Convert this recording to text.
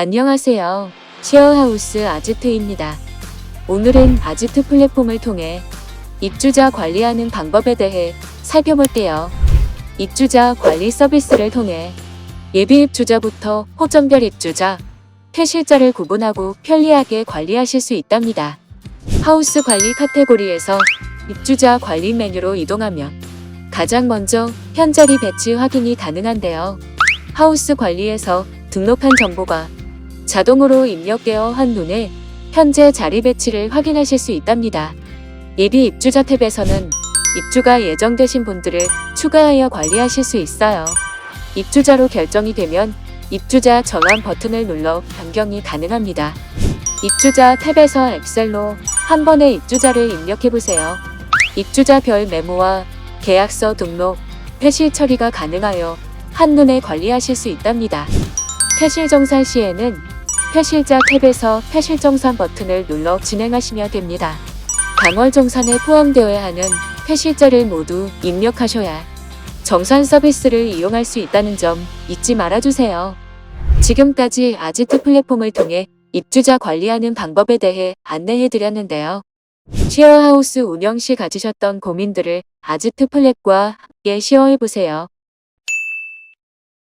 안녕하세요. 쉐어하우스 아지트입니다. 오늘은 아지트 플랫폼을 통해 입주자 관리하는 방법에 대해 살펴볼게요. 입주자 관리 서비스를 통해 예비 입주자부터 호점별 입주자, 폐실자를 구분하고 편리하게 관리하실 수 있답니다. 하우스 관리 카테고리에서 입주자 관리 메뉴로 이동하면 가장 먼저 현자리 배치 확인이 가능한데요. 하우스 관리에서 등록한 정보가 자동으로 입력되어 한눈에 현재 자리 배치를 확인하실 수 있답니다. 예비 입주자 탭에서는 입주가 예정되신 분들을 추가하여 관리하실 수 있어요. 입주자로 결정이 되면 입주자 전환 버튼을 눌러 변경이 가능합니다. 입주자 탭에서 엑셀로 한 번에 입주자를 입력해 보세요. 입주자별 메모와 계약서 등록, 폐실 처리가 가능하여 한눈에 관리하실 수 있답니다. 폐실 정산 시에는 폐실자 탭에서 폐실 정산 버튼을 눌러 진행하시면 됩니다. 강월 정산에 포함되어야 하는 폐실자를 모두 입력하셔야 정산 서비스를 이용할 수 있다는 점 잊지 말아주세요. 지금까지 아지트 플랫폼을 통해 입주자 관리하는 방법에 대해 안내해드렸는데요. 쉐어하우스 운영 시 가지셨던 고민들을 아지트 플랫과 함께 쉐어해보세요.